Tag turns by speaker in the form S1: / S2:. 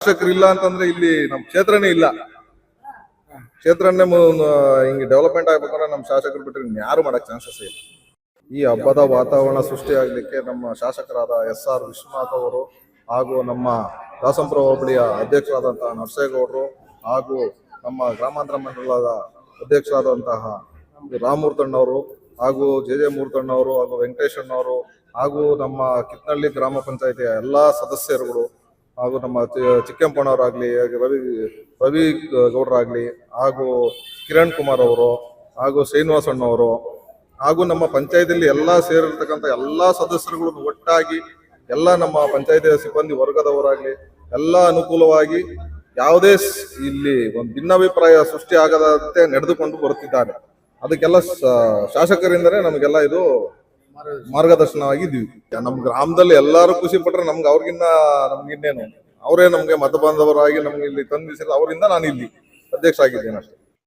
S1: ಶಾಸಕರು ಇಲ್ಲ ಅಂತಂದ್ರೆ ಇಲ್ಲಿ ನಮ್ ಕ್ಷೇತ್ರನೇ ಇಲ್ಲ. ಕ್ಷೇತ್ರನೇ ಹಿಂಗೆ ಡೆವಲಪ್ಮೆಂಟ್ ಆಗ್ಬೇಕಂದ್ರೆ ನಮ್ಮ ಶಾಸಕರು ಬಿಟ್ಟರೆ ಯಾರು ಮಾಡಕ್ ಚಾನ್ಸಸ್ ಇಲ್ಲ. ಈ ಹಬ್ಬದ ವಾತಾವರಣ ಸೃಷ್ಟಿಯಾಗಲಿಕ್ಕೆ ನಮ್ಮ ಶಾಸಕರಾದ ಎಸ್ ಆರ್ ವಿಶ್ವನಾಥ್ ಅವರು ಹಾಗೂ ನಮ್ಮ ದಾಸಂಪುರ ಹೋಬಳಿಯ ಅಧ್ಯಕ್ಷರಾದಂತಹ ನರಸೇಗೌಡರು ಹಾಗೂ ನಮ್ಮ ಗ್ರಾಮಾಂತರ ಮಂಡಲದ ಅಧ್ಯಕ್ಷರಾದಂತಹ ರಾಮೂರ್ತಣ್ಣವರು ಹಾಗೂ ಜೆ ಜೆ ಮೂರ್ತಣ್ಣವರು ಹಾಗೂ ವೆಂಕಟೇಶಣ್ಣವರು ಹಾಗೂ ನಮ್ಮ ಕಿತ್ನಳ್ಳಿ ಗ್ರಾಮ ಪಂಚಾಯಿತಿಯ ಎಲ್ಲಾ ಸದಸ್ಯರುಗಳು ಹಾಗೂ ನಮ್ಮ ಚಿ- ಚಿಕ್ಕಪ್ಪಣ್ಣವರಾಗ್ಲಿ ರವಿ ರವಿ ಗೌಡರಾಗಲಿ, ಹಾಗೂ ಕಿರಣ್ ಕುಮಾರ್ ಅವರು, ಹಾಗೂ ಶ್ರೀನಿವಾಸಣ್ಣವರು ಹಾಗೂ ನಮ್ಮ ಪಂಚಾಯತಿಯಲ್ಲಿ ಎಲ್ಲ ಸೇರಿರ್ತಕ್ಕಂಥ ಎಲ್ಲ ಸದಸ್ಯರುಗಳು ಒಟ್ಟಾಗಿ ಎಲ್ಲ ನಮ್ಮ ಪಂಚಾಯತಿ ಸಿಬ್ಬಂದಿ ವರ್ಗದವರಾಗಲಿ ಎಲ್ಲ ಅನುಕೂಲವಾಗಿ ಯಾವುದೇ ಇಲ್ಲಿ ಒಂದು ಭಿನ್ನಾಭಿಪ್ರಾಯ ಸೃಷ್ಟಿ ಆಗದಂತೆ ನಡೆದುಕೊಂಡು ಬರುತ್ತಿದ್ದಾರೆ. ಅದಕ್ಕೆಲ್ಲ ಶಾಸಕರಿಂದಲೇ ನಮಗೆಲ್ಲ ಇದು ಮಾರ್ಗದರ್ಶನವಾಗಿದ್ವಿ ನಮ್ಮ ಗ್ರಾಮದಲ್ಲಿ ಎಲ್ಲರೂ ಖುಷಿ ಪಟ್ರೆ ನಮ್ಗೆ ಅವ್ರಿಗಿನ್ನ ನಮ್ಗಿನ್ನೇನು ಅವರೇ ನಮ್ಗೆ ಮತ ಬಾಂಧವರಾಗಿ ನಮ್ಗೆ ಇಲ್ಲಿ ತಂದಿಸಿರೋ, ಅವರಿಂದ ನಾನು ಇಲ್ಲಿ ಅಧ್ಯಕ್ಷ ಆಗಿದ್ದೇನೆ ಅಷ್ಟೇ